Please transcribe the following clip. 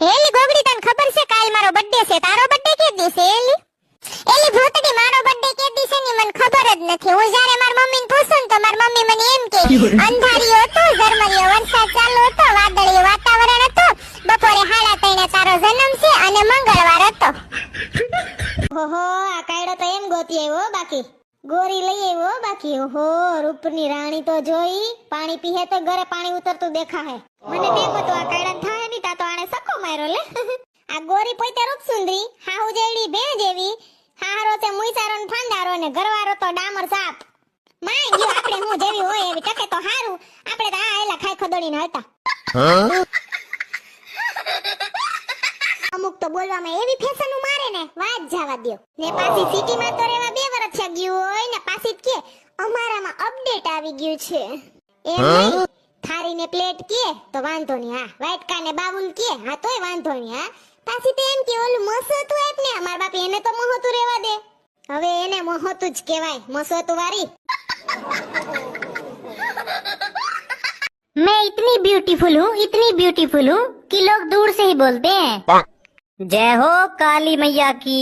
એલી ગોગડી તને ખબર છે કાલ મારો બર્થડે છે? તારો બર્થડે કે દિવસે એલી? એલી ભૂતડી મારો બર્થડે કે દિવસે ની મને ખબર જ નથી. હું જ્યારે માર મમ્મીને પૂછું તો માર મમ્મી મને એમ કે અંધારિયો હતો ઝરમરિયો વરસાદ ચાલુ હતો વાદળિયું વાતાવરણ હતો. બપોરે હાડા ત્રણે તારો જન્મ છે અને મંગળવાર હતો. ઓહો આ કાયડો તો એમ ગોતી આવ્યો બાકી. ગોરી લઈ આવ્યો બાકી. ઓહો રૂપની રાણી તો જોઈ. પાણી પીહે તો ઘરે પાણી ઉતરતું દેખાહે. મને તેમ માર્યો લે. આ ગોરી પોતે રૂપ સુંદરી હાહુ જેડી, બે જેવી. હારો તે મુઈસારો ને ફાંદારો ને ઘરવાળો તો ડામર સાપ. માય ગયો આપણે હું જેવી હોય એવી, ટકે તો હારું. આપણે તો આ એલા ખાઈ ખદોડીને અમુક તો બોલવામાં એવી ફેશન મારે ને, વાત જવા દયો. ને પાછી સિટીમાં તો રેવા બે વર્ષ થઈ ગયું હોય ને, પાછી કે અમારામાં અપડેટ આવી ગયું છે. એમ નહીં? ને પ્લેટ કે તો વાંધો નહીં હા વાટકા ને બાબુલ કે હા તોય વાંધો નહીં હા પાછી તો એમ કે ઓલું મસોતું આપ ને અમાર બાપી એને તો મહોતું રેવા દે હવે એને મહોતું જ કહેવાય મસોતું વારી मैं इतनी ब्यूटीफुल हूँ इतनी ब्यूटीफुल हूँ कि लोग दूर से ही बोलते हैं जय हो काली मैया की